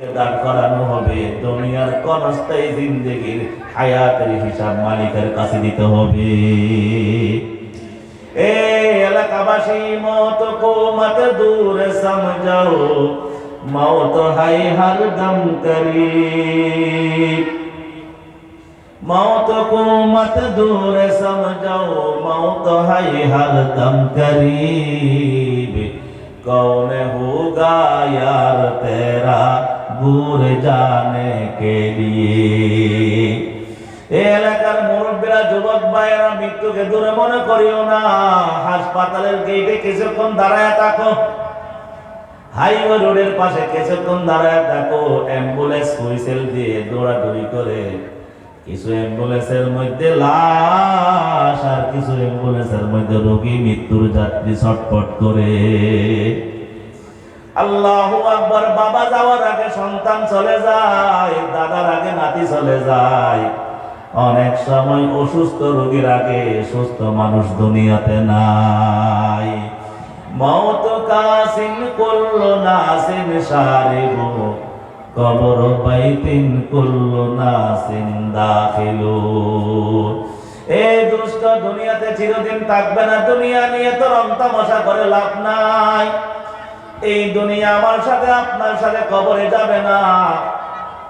দাঁড় করানো হবে দুনিয়ার কনস্থায়ী জিন্দগির হায়াতের হিসাব মালিকের কাছে দিতে হবে এ এলাকাবাসী মত কো মত দূর সমঝাও মৌত হাই হর দম করিব मौत को मत दूर समझो मौत है हर दम करीब कौन होगा यार तेरा दूर जाने के लिए এই এলাকার মুরব্বীরা যুবক ভাইয়েরা মৃত্যুকে দূরে মনে করিও না হাসপাতালের গেটে কিছুক্ষণ দাঁড়ায় থাকো হাইওয়ে রোডের পাশে কিছুক্ষণ দাঁড়ায় থাকো অ্যাম্বুলেন্স হুইসেল দিয়ে দৌড়াদৌড়ি করে কিছু অ্যাম্বুলেন্সের মধ্যে লাশ আর কিছু অ্যাম্বুলেন্সের মধ্যে রোগী মৃত্যুর যাত্রী ছটপট করে আল্লাহু আকবার, বাবা যাওয়ার আগে সন্তান চলে যায়, দাদার আগে নাতি চলে যায়। অনেক সময় অসুস্থ রোগীর আগে সুস্থ মানুষ দুনিয়াতে নাই। মৌত কাসিন কুল্লু নাসিন সারিবু কবর বাইতিন কুল্লু নাসিন দাখিলু। এই দুষ্ট দুনিয়াতে চিরদিন থাকবে না, দুনিয়া নিয়ে তো রং তামাশা করে লাভ নাই। এই দুনিয়া আমার সাথে, আপনার সাথে কবরে যাবে না।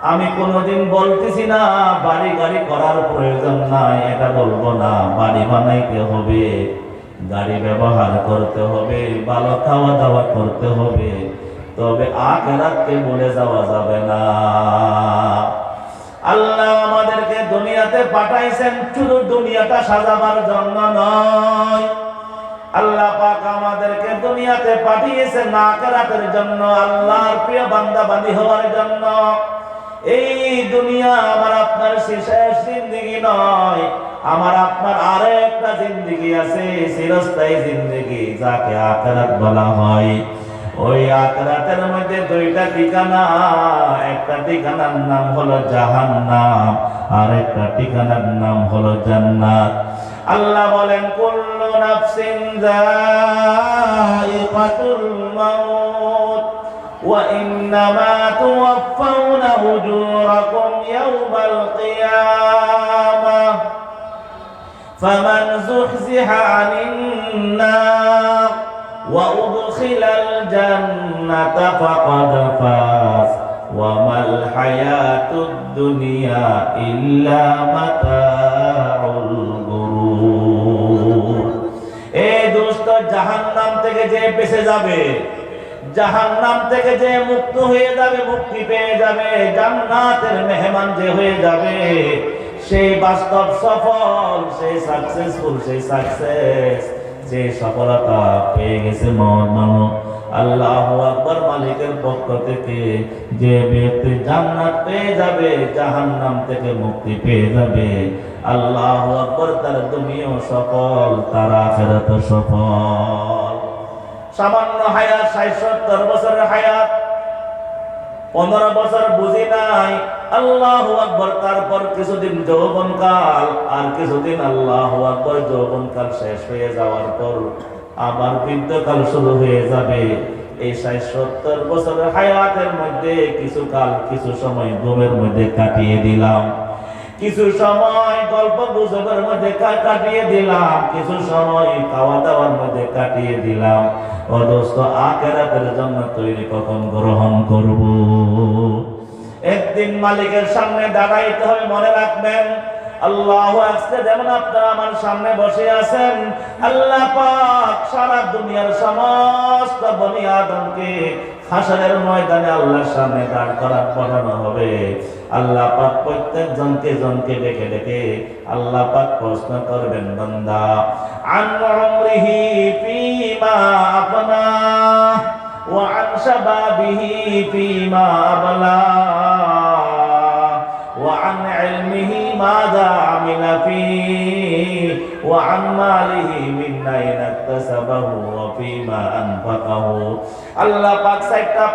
আমি কোনোদিন বলতেছি না, বাড়ি গাড়ি করার প্রয়োজন নাই, এটা বলব না। বাড়ি বানাইতে হবে, গাড়ি ব্যবহার করতে হবে, ভালো খাওয়া দাওয়া করতে হবে, তবে আখেরাতকে বলে যাওয়া যাবে না। আল্লাহ আমাদেরকে দুনিয়াতে পাঠাইছেন, শুধু দুনিয়াটা সাজাবার জন্য নয়। আল্লাহ পাক আমাদেরকে দুনিয়াতে পাঠিয়েছেন আখেরাতের জন্য, আল্লাহর প্রিয় বান্দা বান্দী হওয়ার জন্য। এই দুনিয়া আমার আপনার শেষ জিন্দগি নয়, আমার আপনার আরেকটা জিন্দগি আছে, চিরস্থায়ী জিন্দগি, যাকে আখেরাত বলা হয়। ওই আখেরাতের মধ্যে দুইটা ঠিকানা, একটা ঠিকানার নাম হলো জাহান্নাম, আর একটা ঠিকানার নাম হলো জান্নাত। আল্লাহ বলেন, কুল্লু নাফসিন যায়িকাতুল মাউত, ওয়া ইন্নামা তুওয়াফাউনা উজুরাকুম ইয়াওমাল কিয়ামাহ ফামান যুহজিহা আনিন নার, ওয়া উদখিলাল জান্নাতা ফাকাদ ফাজ, ওয়া হায়াতুদ দুনিয়া ইল্লা মাতাউল থেকে যে বেঁচে যাবে, জাহান্নাম থেকে যে মুক্ত হয়ে যাবে, মুক্তি পেয়ে যাবে, জান্নাতের মেহমান যে হয়ে যাবে, সেই বাস্তব সফল, সেই সাকসেসফুল সেই সাকসেস যে সফলতা পেয়ে গেছে মহামানব আল্লাহ আকবর মালিকের পক্ষ থেকে যে ব্যক্তি জান্নাত পেয়ে যাবে, জাহান্নাম থেকে মুক্তি পেয়ে যাবে, আল্লাহ আকবর তার দুনিয়াও সফল তার আখেরাত সফল। সামান্য হায়াত ষাট সত্তর বছরের হায়াত। পনেরো বছর বুঝি নাই, আল্লাহ আকবর, তারপর কিছুদিন যৌবন কাল আর কিছুদিন আল্লাহ আকবর যৌবন কাল শেষ হয়ে যাওয়ার পর আবার বৃদ্ধকাল শুরু হয়ে যাবে। এই ষাট সত্তর বছরের হায়াতের মধ্যে কিছু কাল, কিছু সময় ঘুমের মধ্যে কাটিয়ে দিলাম। কিছু সময় গল্প গুজবের মধ্যে কাটিয়ে দিলাম, কিছু সময় খাওয়া দাওয়ার মধ্যে কাটিয়ে দিলাম। অদস্ত আখেরাতের জন্য তৈরি কখন গ্রহণ করব? একদিন মালিকের সামনে দাঁড়াইতে হবে, মনে রাখবেন, আল্লাহ আজকে যেমন আপনারা আমার সামনে বসে আছেন, আল্লাহ পাক সারা দুনিয়ার সমস্ত বনি আদমকে হাসরের ময়দানে আল্লাহর সামনে দাঁড় করার পড়ানো হবে আল্লাহ পাক প্রত্যেক জনকে জনকে ডেকে ডেকে আল্লাহ পাক প্রশ্ন করবেন বান্দা আন উমরিহি ফিমা আপনা ওয়া আন শাবাবিহি ফিমা আবলা وعن علمه ماذا عمل فيه وعن ماله من أين اكتسبه ফিমা আনফাকাহু। আল্লাহ পাক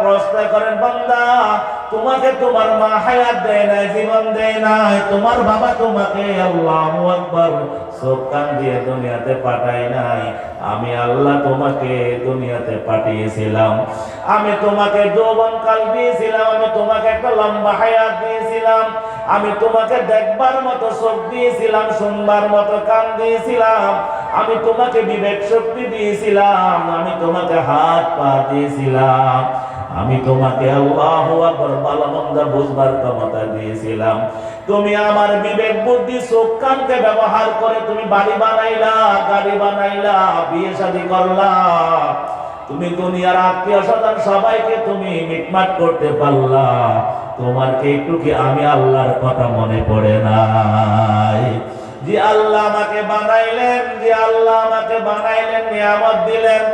প্রশ্ন করেন, বান্দা, তোমাকে তোমার মা হায়াত দেয় না জীবন দেয় না তোমার বাবা তোমাকে আল্লাহু আকবার দিয়ে দুনিয়াতে নাই। আমি আল্লাহ তোমাকে দুনিয়াতে পাঠিয়েছিলাম। আমি তোমাকে যৌবন কাল দিয়েছিলাম, আমি তোমাকে একটা লম্বা হায়াত দিয়েছিলাম। আমি তোমাকে দেখবার মতো চোখ দিয়েছিলাম, শুনবার মতো কান দিয়েছিলাম। আমি তোমাকে বিবেক শক্তি দিয়েছিলাম, আমি তোমাকে হাত পা দিয়েছিলাম, আমি তোমাকে আল্লাহু আকবার ভালো মন্দ বুঝবার ক্ষমতা দিয়েছিলাম। তুমি আমার বিবেক বুদ্ধি চোখ কানকে ব্যবহার করে তুমি বাড়ি বানাইলা, গাড়ি বানাইলা, বিয়ে শাদী করলা। তুমি দুনিয়ার আত্মীয় স্বজন সবাইকে তুমি মিটমাট করতে পারলা। তোমার কি একটু কি আমি আল্লাহর কথা মনে পড়ে নাই? যে আল্লাহ আমাকে বানাইলেন যে আল্লাহ আমাকে বানাইলেন নিয়ামত দিলেন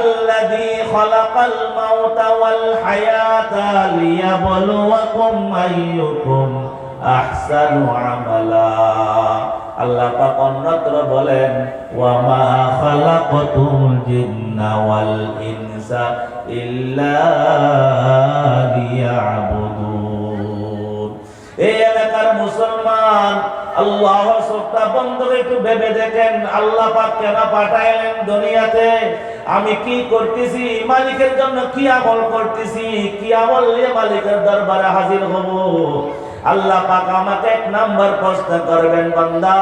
الذي خلق الموت والحياة ليبلوكم أيكم أحسن عملا আল্লাহ পাক অন্যত্র বলেন ওয়ামা খালাকতুল জিন্না ওয়াল ইনসা ইল্লা লিয়াবুদুন এই এলাকার মুসলমান আল্লাহ সবটা বন্ধ করে একটু ভেবে দেখেন। আল্লাহ পাক কেন পাঠাইলেন দুনিয়াতে? আমি কি করতেছি? মালিকের জন্য কি আমল করতেছি? কি আমল নিয়ে মালিকের দরবারে হাজির হব? আল্লাহ পাক আমাকে এক নাম্বার প্রশ্ন করবেন, বান্দা।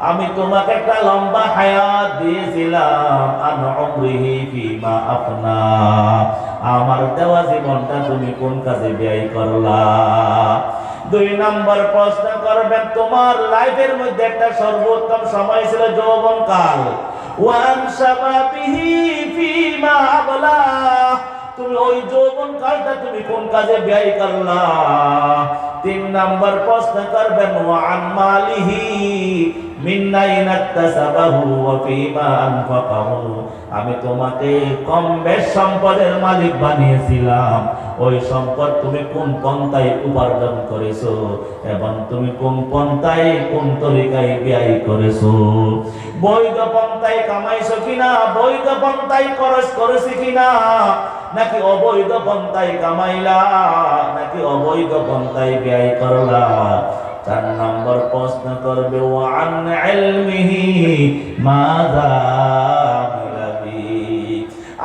আমি তোমাকে একটা লম্বা হায়াত দিয়েছিলাম, আন উমরিহি ফিমা আপনা আমার দেওয়া জীবনটা তুমি কোন কাজে ব্যয় করলা? দুই নম্বর প্রশ্ন করবেন তোমার লাইফের মধ্যে একটা সর্বোত্তম সময় ছিল যৌবন কাল ওয়ান শাবাবিহি ফিমা আবলা। তুমি ওই যৌবন কালটা তুমি কোন কাজে ব্যয় করলা? তিন নম্বর প্রশ্ন করবেন ওয়ান মালিহি আমি তোমাকে কম বেশ সম্পদের মালিক বানিয়েছিলাম। ওই সম্পদ তুমি কোন পন্থায় উপার্জন করেছ? এবং তুমি কোন পন্থায় কোন তরিকায় ব্যয় করেছ? বৈধ পন্থায় কামাইছো কিনা? বৈধ পন্থায় খরচ করেছি কিনা? নাকি অবৈধ পন্থায় কামাইলা? নাকি অবৈধ পন্থায় ব্যয় করলা? চার নম্বর প্রশ্ন করবে, ওয়ান ইলমিহি মাযা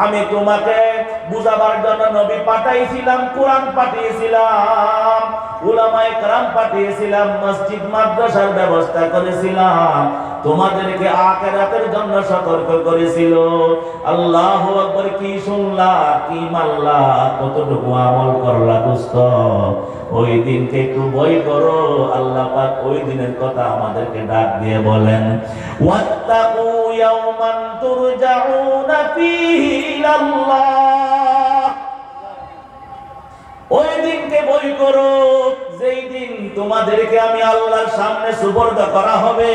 আমি তোমাকে বুঝাবার জন্য নবী পাঠাইছিলাম, কোরআন পাঠিয়েছিলাম। পাঠিয়েছিলাম, মসজিদ, মাদ্রাসার ব্যবস্থা করেছিলাম। তোমাদেরকে আখেরাতের জন্য সতর্ক করেছিল। আকবার, কি শুনলা, কি কতটুকু আমল করলা দোস্ত ওই দিনকে একটু বই করো, আল্লাহ পাক ওই দিনের কথা আমাদেরকে ডাক দিয়ে বলেন, ওয়াত্তাকু ইয়াওমান তুরজাউনা ফীহি ইলাল্লাহ ওই দিন বই করো যেই দিন তোমাদেরকে আমি আল্লাহর সামনে সুবর্দ করা হবে